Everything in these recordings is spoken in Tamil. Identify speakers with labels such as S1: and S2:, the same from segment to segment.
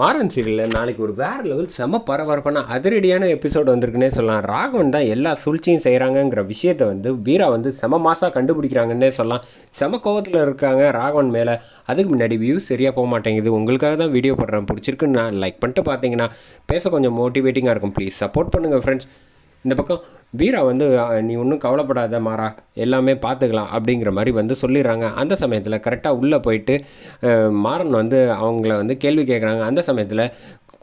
S1: மாறன் சீரியலில் நாளைக்கு ஒரு வேறு லெவல் செம பரபரப்பான அதிரடியான எபிசோடு வந்திருக்குன்னே சொல்லலாம். ராகவன் தான் எல்லா சூழ்ச்சியும் செய்கிறாங்கங்கிற விஷயத்தை வந்து வீரா வந்து செம மாசாக கண்டுபிடிக்கிறாங்கன்னே சொல்லலாம். செம கோவத்தில் இருக்காங்க ராகவன் மேலே. அதுக்கு முன்னாடி வியூஸ் சரியாக போக மாட்டேங்குது. உங்களுக்காக தான் வீடியோ போடுறேன். பிடிச்சிருக்குன்னு நான் லைக் பண்ணிட்டு பார்த்தீங்கன்னா பேச கொஞ்சம் மோட்டிவேட்டிங்காக இருக்கும். ப்ளீஸ் சப்போர்ட் பண்ணுங்கள் ஃப்ரெண்ட்ஸ் இந்த பக்கம் வீரா வந்து நீ ஒன்றும் கவலைப்படாத மாறா எல்லாமே பார்த்துக்கலாம் அப்படிங்கிற மாதிரி வந்து சொல்லிடுறாங்க. அந்த சமயத்தில் கரெக்டாக உள்ளே போயிட்டு மாறன் வந்து அவங்கள வந்து கேள்வி கேட்குறாங்க அந்த சமயத்தில்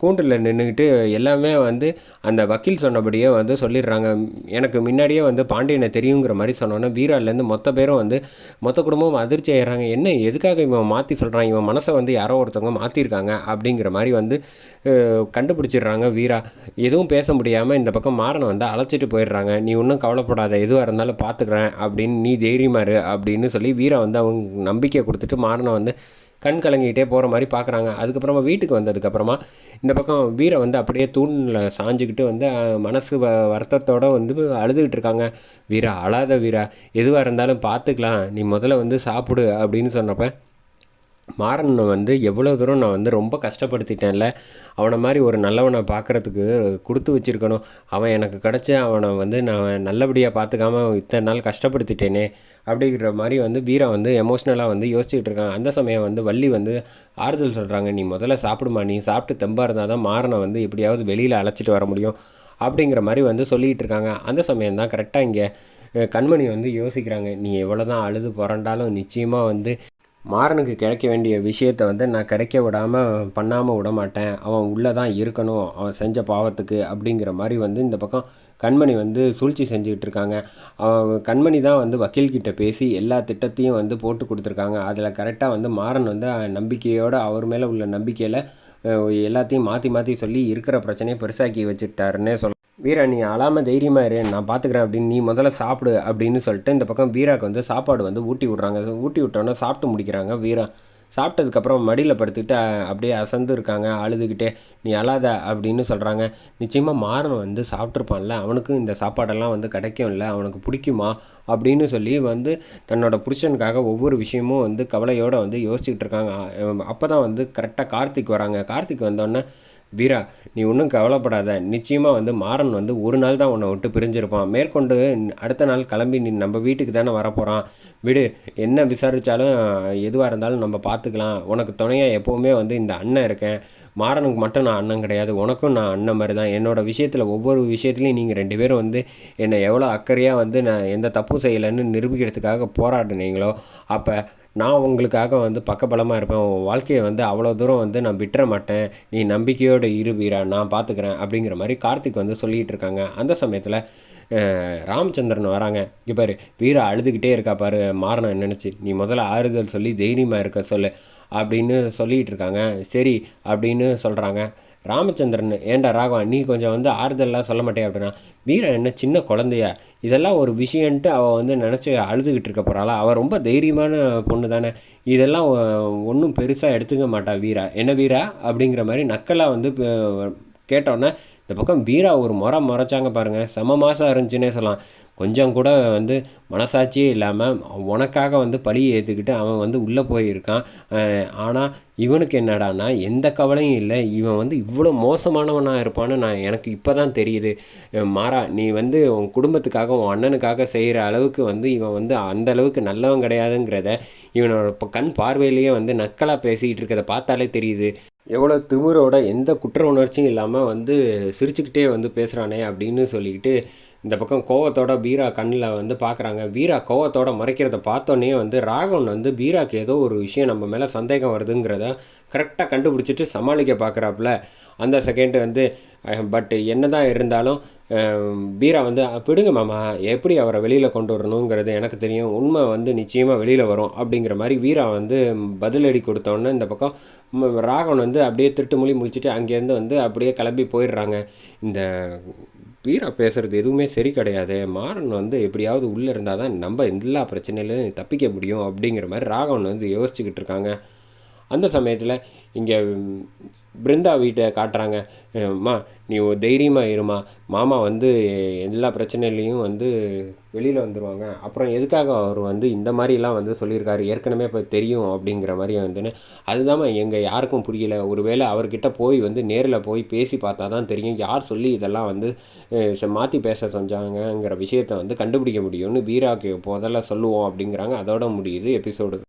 S1: கூண்டில் நின்றுக்கிட்டு எல்லாமே வந்து அந்த வக்கீல் சொன்னபடியே வந்து சொல்லிடுறாங்க. எனக்கு முன்னாடியே வந்து பாண்டியனை தெரியுங்கிற மாதிரி சொன்னோன்னே வீராலேருந்து மொத்த பேரும் வந்து மொத்த குடும்பமும் அதிர்ச்சி ஆயிடுறாங்க. என்ன எதுக்காக இவன் மாற்றி சொல்கிறான் இவன் மனசை வந்து யாரோ ஒருத்தவங்க மாற்றிருக்காங்க அப்படிங்கிற மாதிரி வந்து கண்டுபிடிச்சிடுறாங்க வீரா. எதுவும் பேச முடியாமல் இந்த பக்கம் மாறனை வந்து அழைச்சிட்டு போயிடுறாங்க. நீ ஒன்றும் கவலைப்படாத எதுவாக இருந்தாலும் பார்த்துக்கிறேன் அப்படின்னு நீ தைரியமாரு அப்படின்னு சொல்லி வீரா வந்து அவங்க நம்பிக்கை கொடுத்துட்டு மாறனை வந்து கண் கலங்கிக்கிட்டே போகிற மாதிரி பார்க்குறாங்க அதுக்கப்புறமா வீட்டுக்கு வந்ததுக்கப்புறமா இந்த பக்கம் வீரை வந்து அப்படியே தூணில் சாஞ்சுக்கிட்டு வந்து மனசு வ வருத்தத்தோட வந்து அழுதுகிட்டு இருக்காங்க. வீரா அழாத வீரா. எதுவாக இருந்தாலும் பார்த்துக்கலாம் நீ முதல்ல வந்து சாப்பிடு அப்படின்னு சொன்னப்ப மாறனை வந்து எவ்வளோ தூரம் நான் வந்து ரொம்ப கஷ்டப்படுத்திட்டேன்ல அவனை மாதிரி ஒரு நல்லவனை பார்க்குறதுக்கு கொடுத்து வச்சிருக்கணும். அவன் எனக்கு கிடச்ச அவனை வந்து நான் நல்லபடியாக பார்த்துக்காம இத்தனை நாள் கஷ்டப்படுத்திட்டேனே அப்படிங்கிற மாதிரி வந்து வீரா வந்து எமோஷ்னலாக வந்து யோசிச்சுக்கிட்டு இருக்கான். அந்த சமயம் வந்து வள்ளி வந்து ஆறுதல் சொல்கிறாங்க நீ முதல்ல சாப்பிடுமா? நீ சாப்பிட்டு தெம்பாக இருந்தால் தான் மாறனை வந்து எப்படியாவது வெளியில் அழைச்சிட்டு வர முடியும். அப்படிங்கிற மாதிரி வந்து சொல்லிகிட்டு இருக்காங்க. அந்த சமயம் தான் கரெக்டாக இங்கே கண்மணி வந்து யோசிக்கிறாங்க நீ எவ்வளோ தான் அழுது புரண்டாலும் நிச்சயமாக வந்து மாறனுக்கு கிடைக்க வேண்டிய விஷயத்தை வந்து நான் கிடைக்க விடாமல் பண்ணாமல் விட மாட்டேன் அவன் உள்ளே தான் இருக்கணும். அவன் செஞ்ச பாவத்துக்கு அப்படிங்கிற மாதிரி வந்து இந்த பக்கம் கண்மணி வந்து சூழ்ச்சி செஞ்சுக்கிட்டு இருக்காங்க. அவன் கண்மணி தான் வந்து வக்கீல்கிட்ட பேசி எல்லா திட்டத்தையும் வந்து போட்டு கொடுத்துருக்காங்க. அதில் கரெக்டாக வந்து மாறன் வந்து நம்பிக்கையோடு அவர் மேலே உள்ள நம்பிக்கையில் எல்லாத்தையும் மாற்றி மாற்றி சொல்லி இருக்கிற பிரச்சனையை பெருசாக்கி வச்சுட்டாருன்னே சொல்ல வீரா நீ அழாம தைரியமாக இரு. நான் பார்த்துக்கிறேன் அப்படின்னு நீ முதல்ல சாப்பிடு அப்படின்னு சொல்லிட்டு இந்த பக்கம் வீராக்கு வந்து சாப்பாடு வந்து ஊட்டி விட்றாங்க. ஊட்டி விட்டோன்னே சாப்பிட்டு முடிக்கிறாங்க வீரா. சாப்பிட்டதுக்கப்புறம் மடியில் படுத்துக்கிட்டு அப்படியே அசந்து இருக்காங்க. அழுதுகிட்டே நீ அழாத அப்படின்னு சொல்கிறாங்க நிச்சயமாக மாறன் வந்து சாப்பிட்ருப்பான்ல அவனுக்கும் இந்த சாப்பாடெல்லாம் வந்து கிடைக்கும்ல. அவனுக்கு பிடிக்குமா? அப்படின்னு சொல்லி வந்து தன்னோட புருஷனுக்காக ஒவ்வொரு விஷயமும் வந்து கவலையோடு வந்து யோசிச்சுக்கிட்டு இருக்காங்க. அப்போ தான் வந்து கரெக்டாக கார்த்திக் வராங்க. கார்த்திக் வந்தோடனே வீரா நீ ஒன்றும் கவலைப்படாத. நிச்சயமாக வந்து மாறன் வந்து ஒரு நாள் தான் உன்னை விட்டு பிரிஞ்சிருப்பான். மேற்கொண்டு அடுத்த நாள் கிளம்பி நீ நம்ம வீட்டுக்கு தானே வரப்போகிறான் விடு என்ன விசாரித்தாலும் எதுவாக இருந்தாலும் நம்ம பார்த்துக்கலாம். உனக்கு துணையாக எப்போவுமே வந்து இந்த அண்ணன் இருக்கேன். மாறனுக்கு மட்டும் நான் அண்ணன் கிடையாது. உனக்கும் நான் அண்ணன் மாதிரி தான் என்னோட விஷயத்தில் ஒவ்வொரு விஷயத்துலையும் நீங்கள் ரெண்டு பேரும் வந்து என்னை எவ்வளோ அக்கறையாக வந்து நான் எந்த தப்பும் செய்யலைன்னு நிரூபிக்கிறதுக்காக போராடினீங்களோ அப்போ நான் உங்களுக்காக வந்து பக்கபலமாக இருப்பேன். உன் வாழ்க்கையை வந்து அவ்வளோ தூரம் வந்து நான் விட்டுற மாட்டேன். நீ நம்பிக்கையோடு இரு வீரா நான் பார்த்துக்கிறேன் அப்படிங்கிற மாதிரி கார்த்திக் வந்து சொல்லிகிட்டு இருக்காங்க. அந்த சமயத்தில் ராமச்சந்திரன் வராங்க. இங்கே பாரு வீரா அழுதுகிட்டே இருக்கா பாரு மாறணும் நினச்சி. நீ முதல்ல ஆறுதல் சொல்லி தைரியமாக இருக்க சொல்லு. அப்படின்னு சொல்லிகிட்டு இருக்காங்க சரி அப்படின்னு சொல்கிறாங்க ராமச்சந்திரன் ஏன்டா ராகவா நீ கொஞ்சம் வந்து ஆறுதல்லாம் சொல்ல மாட்டே அப்படின்னா வீரன் என்ன சின்ன குழந்தையா? இதெல்லாம் ஒரு விஷயன்ட்டு அவள் வந்து நினச்சி அழுதுகிட்டு இருக்க போகிறாளா அவள் ரொம்ப தைரியமான பொண்ணு தானே? இதெல்லாம் ஒன்றும் பெருசாக எடுத்துக்க மாட்டா வீரா. என்ன வீரா? அப்படிங்கிற மாதிரி நக்கலாக வந்து கேட்டோன்னே இந்த பக்கம் வீரா ஒரு முறை முறைச்சாங்க பாருங்கள் செம மாதம் இருந்துச்சுன்னே சொல்லலாம். கொஞ்சம் கூட வந்து மனசாட்சியே இல்லாமல் உனக்காக வந்து பழியை ஏற்றுக்கிட்டு அவன் வந்து உள்ளே போயிருக்கான். ஆனால் இவனுக்கு என்னடான்னா எந்த கவலையும் இல்லை. இவன் வந்து இவ்வளோ மோசமானவனாக இருப்பான்னு நான் எனக்கு இப்போ தான் தெரியுது மாறா நீ வந்து உன் குடும்பத்துக்காக உன் அண்ணனுக்காக செய்கிற அளவுக்கு வந்து இவன் வந்து அந்த அளவுக்கு நல்லவன் கிடையாதுங்கிறத இவனோட கண் பார்வையிலேயே வந்து நக்கலாக பேசிக்கிட்டு இருக்கிறத பார்த்தாலே தெரியுது. எவ்வளோ திமிரோட எந்த குற்ற உணர்ச்சியும் இல்லாமல் வந்து சிரிச்சுக்கிட்டே வந்து பேசுகிறானே அப்படின்னு சொல்லிக்கிட்டு இந்த பக்கம் கோவத்தோட பீரா கண்ணில் வந்து பார்க்குறாங்க பீரா கோவத்தோட மறைக்கிறத பார்த்தோன்னே வந்து ராகவன் வந்து பீராக்கு ஏதோ ஒரு விஷயம் நம்ம மேலே சந்தேகம் வருதுங்கிறத கரெக்டாக கண்டுபிடிச்சிட்டு சமாளிக்க பார்க்குறாப்புல அந்த செகண்ட் வந்து பட் என்னதான் இருந்தாலும் பீரா வீரா வந்து விடுங்க மாமா எப்படி அவரை வெளியில் கொண்டு வரணுங்கிறது எனக்கு தெரியும். உண்மை வந்து நிச்சயமாக வெளியில் வரும். அப்படிங்கிற மாதிரி வீரா வந்து பதிலடி கொடுத்தோன்னே இந்த பக்கம் ராகவன் வந்து அப்படியே திருட்டு மொழி முடிச்சுட்டு அங்கேருந்து வந்து அப்படியே கிளம்பி போயிடுறாங்க. இந்த வீரா பேசுகிறது எதுவுமே சரி கிடையாது. மாறன் வந்து எப்படியாவது உள்ளே இருந்தால் தான் நம்ம எல்லா பிரச்சனையிலும் தப்பிக்க முடியும் அப்படிங்கிற மாதிரி ராகவன் வந்து யோசிச்சுக்கிட்டு இருக்காங்க. அந்த சமயத்தில் இங்கே பிருந்தா வீட்டை காட்டுறாங்க. அம்மா நீ ஒரு தைரியமாக இருமா. மாமா வந்து எல்லா பிரச்சனையிலையும் வந்து வெளியில் வந்துடுவாங்க அப்புறம் எதுக்காக அவர் வந்து இந்த மாதிரிலாம் வந்து சொல்லியிருக்காரு? ஏற்கனவே இப்போ தெரியும் அப்படிங்கிற மாதிரி வந்துன்னு அதுதாம்மா எங்கள் யாருக்கும் புரியல. ஒருவேளை அவர்கிட்ட போய் வந்து நேரில் போய் பேசி பார்த்தா தான் தெரியும். யார் சொல்லி இதெல்லாம் வந்து மாற்றி பேச செஞ்சாங்கங்கிற விஷயத்த வந்து கண்டுபிடிக்க முடியும்னு வீராக்கு முதல்ல சொல்லுவோம் அப்படிங்கிறாங்க. அதோட முடியுது எபிசோடு.